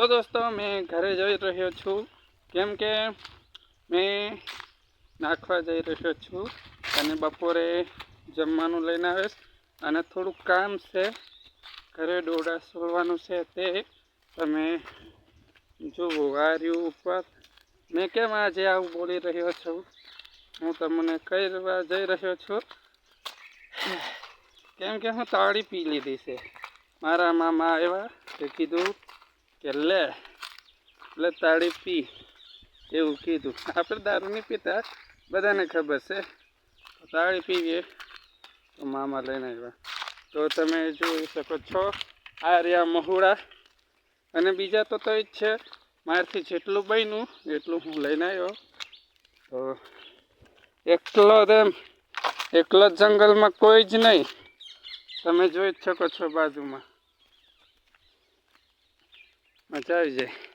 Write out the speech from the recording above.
તો દોસ્તો, મેં ઘરે જઈ રહ્યો છું. કેમ કે મેં નાખવા જઈ રહ્યો છું અને બપોરે જમવાનું લઈને આવીશ. અને થોડુંક કામ છે, ઘરે દોડા સોલવાનું છે તે તમે જુઓ. આ રહ્યું ઉપર મેં કેમ આજે આવું બોલી રહ્યો છું? હું તમને કઈ રહેવા જઈ રહ્યો છું? કેમ કે હું તાળી પી લીધી છે. મારા મામા આવ્યા તે કીધું કે લે લે તાળી પી, એવું કીધું. આપણે દારૂ નહીં પીતા, બધાને ખબર છે. તાળી પીવીએ. તો મામા લઈને આવ્યા. તો તમે જોઈ શકો છો આ રહ્યા મહુડા. અને બીજા તો તો જ છે, મારથી જેટલું બન્યું, એટલું હું લઈને આવ્યો. તો એકલો જ એમ, એકલો જંગલમાં કોઈ જ નહીં. તમે જોઈ જ શકો છો બાજુમાં. મજા આવી જાય